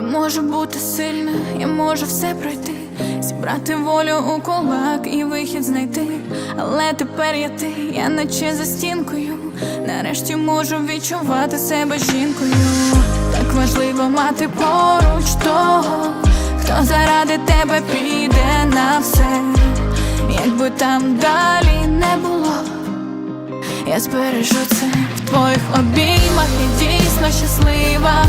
можу бути сильна, я можу все пройти, зібрати волю у кулак і вихід знайти. Але тепер я ти, я наче за стінкою. Нарешті можу відчувати себе жінкою. Так важливо мати поруч того, хто заради тебе піде на все, якби там далі не було. Я збережу це в твоїх обіймах і дійсно щаслива.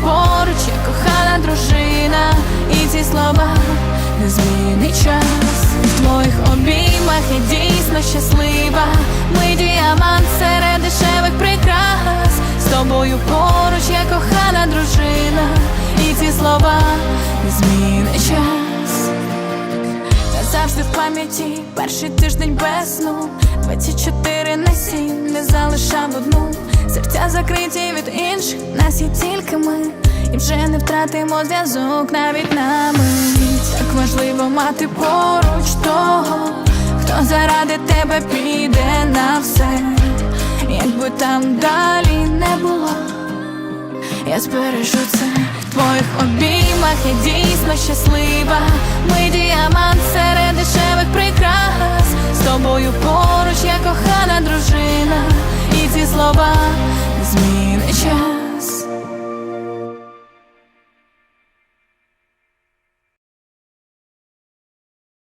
Поруч, я кохана дружина, і ці слова не змінить час. В твоїх обіймах я дійсно щаслива. Ми діамант серед дешевих прикрас. З тобою поруч, я кохана дружина, і ці слова не змінить час. Завжди в пам'яті перший тиждень без сну 24 на 7 не залишав одну Серця закриті від інших, нас є тільки ми І вже не втратимо зв'язок навіть на мить Так важливо мати поруч того, хто заради тебе піде на все, якби там далі не було. Я збережу це в твоїх обіймах, я дійсно щаслива. Ми діамант серед дешевих прикрас. З тобою